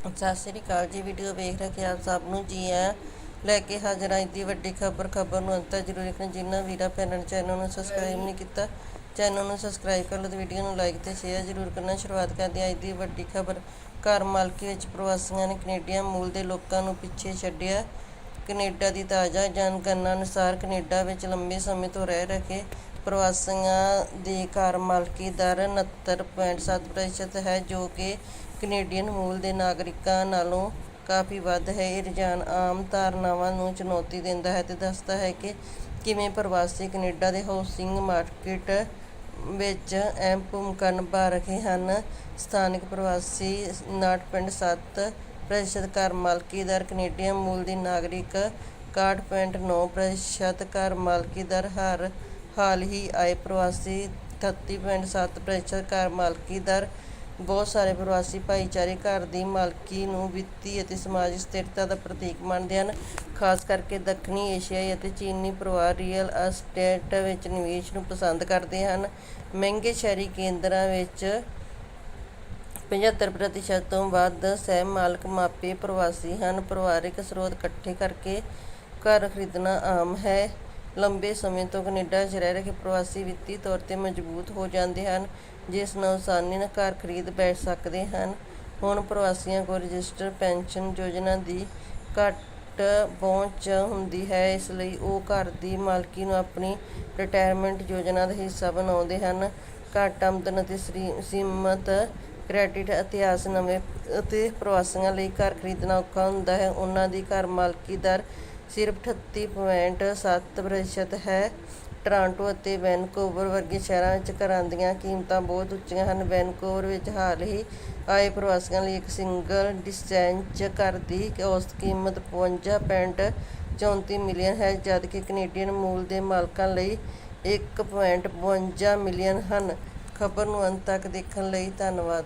ਸਤਿ ਸ੍ਰੀ ਅਕਾਲ ਜੀ ਵੀਡੀਓ ਵੇਖ ਰਹੇ ਆਪ ਸਭ ਨੂੰ ਜੀ ਆ ਲੈ ਕੇ ਹਾਜ਼ਰ ਹਾਂ ਅੱਜ ਦੀ ਵੱਡੀ ਖਬਰ ਖਬਰ ਨੂੰ ਅੰਤ ਜ਼ਰੂਰ ਦੇਖਣਾ। ਜਿਨ੍ਹਾਂ ਵੀਰਾਂ, ਭੈਣਾਂ ਚੈਨਲ ਨੂੰ ਸਬਸਕ੍ਰਾਈਬ ਨਹੀਂ ਕੀਤਾ ਚੈਨਲ ਨੂੰ ਸਬਸਕ੍ਰਾਈਬ ਕਰ ਲਓ ਤੇ ਵੀਡੀਓ ਨੂੰ ਲਾਈਕ ਤੇ ਸ਼ੇਅਰ ਜ਼ਰੂਰ ਕਰਨਾ। ਸ਼ੁਰੂਆਤ ਕਰਦੇ ਹਾਂ ਅੱਜ ਦੀ ਵੱਡੀ ਖਬਰ। ਘਰ ਮਾਲਕੀ ਵਿੱਚ ਪ੍ਰਵਾਸੀਆਂ ਨੇ ਕੈਨੇਡੀਅਨ ਮੂਲ ਦੇ ਲੋਕਾਂ ਨੂੰ ਪਿੱਛੇ ਛੱਡਿਆ। ਕੈਨੇਡਾ ਦੀ ਤਾਜ਼ਾ ਜਨਗਣਨਾ ਅਨੁਸਾਰ ਕੈਨੇਡਾ ਵਿੱਚ ਲੰਬੇ ਸਮੇਂ ਤੋਂ ਰਹਿ ਰਹੇ ਪ੍ਰਵਾਸੀਆਂ ਦੀ ਘਰ ਮਾਲਕੀ ਦਰ 69.7% ਹੈ, ਜੋ ਕਿ ਕੈਨੇਡੀਅਨ ਮੂਲ ਦੇ ਨਾਗਰਿਕਾਂ ਨਾਲੋਂ ਕਾਫੀ ਵੱਧ ਹੈ। ਇਹ ਰੁਝਾਨ ਆਮ ਧਾਰਨਾਵਾਂ ਨੂੰ ਚੁਣੌਤੀ ਦਿੰਦਾ ਹੈ ਅਤੇ ਦੱਸਦਾ ਹੈ ਕਿ ਕਿਵੇਂ ਪ੍ਰਵਾਸੀ ਕੈਨੇਡਾ ਦੇ ਹਾਊਸਿੰਗ ਮਾਰਕੀਟ ਵਿੱਚ ਅਹਿਮ ਭੂਮਿਕਾ ਨਿਭਾ ਰਹੇ ਹਨ। ਸਥਾਨਕ ਪ੍ਰਵਾਸੀ 59.7 ਪ੍ਰਤੀਸ਼ਤ ਘਰ ਮਾਲਕੀ ਦਰ, ਕੈਨੇਡੀਅਨ ਮੂਲ ਦੀ ਨਾਗਰਿਕ 61.9 ਪ੍ਰਤੀਸ਼ਤ ਘਰ ਮਾਲਕੀ ਦਰ, ਹਰ ਹਾਲ ਹੀ ਆਏ ਪ੍ਰਵਾਸੀ 38.7 ਪ੍ਰਤੀਸ਼ਤ ਘਰ ਮਾਲਕੀ ਦਰ, ਬਹੁਤ ਸਾਰੇ ਪ੍ਰਵਾਸੀ ਭਾਈਚਾਰੇ ਘਰ ਦੀ ਮਾਲਕੀ ਨੂੰ ਵਿੱਤੀ ਅਤੇ ਸਮਾਜਿਕ ਸਥਿਰਤਾ ਦਾ ਪ੍ਰਤੀਕ ਮੰਨਦੇ ਹਨ, ਖਾਸ ਕਰਕੇ ਦੱਖਣੀ ਏਸ਼ੀਆਈ ਅਤੇ ਚੀਨੀ ਪਰਿਵਾਰ ਰੀਅਲ ਅਸਟੇਟ ਵਿੱਚ ਨਿਵੇਸ਼ ਨੂੰ ਪਸੰਦ ਕਰਦੇ ਹਨ। ਮਹਿੰਗੇ ਸ਼ਹਿਰੀ ਕੇਂਦਰਾਂ ਵਿੱਚ 75 ਪ੍ਰਤੀਸ਼ਤ ਤੋਂ ਵੱਧ ਸਹਿ ਮਾਲਕ ਮਾਪੇ ਪ੍ਰਵਾਸੀ ਹਨ। ਪਰਿਵਾਰਿਕ ਸਰੋਤ ਇਕੱਠੇ ਕਰਕੇ ਘਰ ਖਰੀਦਣਾ ਆਮ ਹੈ। ਲੰਬੇ ਸਮੇਂ ਤੋਂ ਕੈਨੇਡਾ 'ਚ ਰਹਿ ਰਹੇ ਪ੍ਰਵਾਸੀ ਵਿੱਤੀ ਤੌਰ ਤੇ ਮਜ਼ਬੂਤ ਹੋ ਜਾਂਦੇ ਹਨ, ਜਿਸ ਨਾਲ ਆਸਾਨੀ ਨਾਲ ਘਰ ਖਰੀਦ ਬੈਠ ਸਕਦੇ ਹਨ। ਹੁਣ ਪ੍ਰਵਾਸੀਆਂ ਕੋਲ ਰਜਿਸਟਰ ਪੈਨਸ਼ਨ ਯੋਜਨਾ ਦੀ ਘੱਟ ਪਹੁੰਚ ਹੁੰਦੀ ਹੈ, ਇਸ ਲਈ ਉਹ ਘਰ ਦੀ ਮਾਲਕੀ ਨੂੰ ਆਪਣੀ ਰਿਟਾਇਰਮੈਂਟ ਯੋਜਨਾ ਦਾ ਹਿੱਸਾ ਬਣਾਉਂਦੇ ਹਨ। ਘੱਟ ਆਮਦਨ ਅਤੇ ਸਰੀ- ਸੀਮਤ ਕ੍ਰੈਡਿਟ ਇਤਿਹਾਸ ਨਵੇਂ ਅਤੇ ਪ੍ਰਵਾਸੀਆਂ ਲਈ ਘਰ ਖਰੀਦਣਾ ਔਖਾ ਹੁੰਦਾ ਹੈ। ਉਹਨਾਂ ਦੀ ਘਰ ਮਾਲਕੀ ਦਰ ਸਿਰਫ 38.7 ਪ੍ਰਤੀਸ਼ਤ ਹੈ। ਟੋਰਾਂਟੋ ਅਤੇ ਵੈਨਕੂਵਰ ਵਰਗੇ ਸ਼ਹਿਰਾਂ ਵਿੱਚ ਘਰਾਂ ਦੀਆਂ ਕੀਮਤਾਂ ਬਹੁਤ ਉੱਚੀਆਂ ਹਨ। ਵੈਨਕੂਵਰ ਵਿੱਚ ਹਾਲ ਹੀ ਆਏ ਪ੍ਰਵਾਸੀਆਂ ਲਈ ਇੱਕ ਸਿੰਗਲ ਡਿਸਚੈਂਜ ਘਰ ਦੀ ਔਸਤ ਕੀਮਤ 55.34 ਮਿਲੀਅਨ ਹੈ, ਜਦਕਿ ਕੈਨੇਡੀਅਨ ਮੂਲ ਦੇ ਮਾਲਕਾਂ ਲਈ 1.52 ਮਿਲੀਅਨ ਹਨ। ਖਬਰ ਨੂੰ ਅੰਤ ਤੱਕ ਦੇਖਣ ਲਈ ਧੰਨਵਾਦ।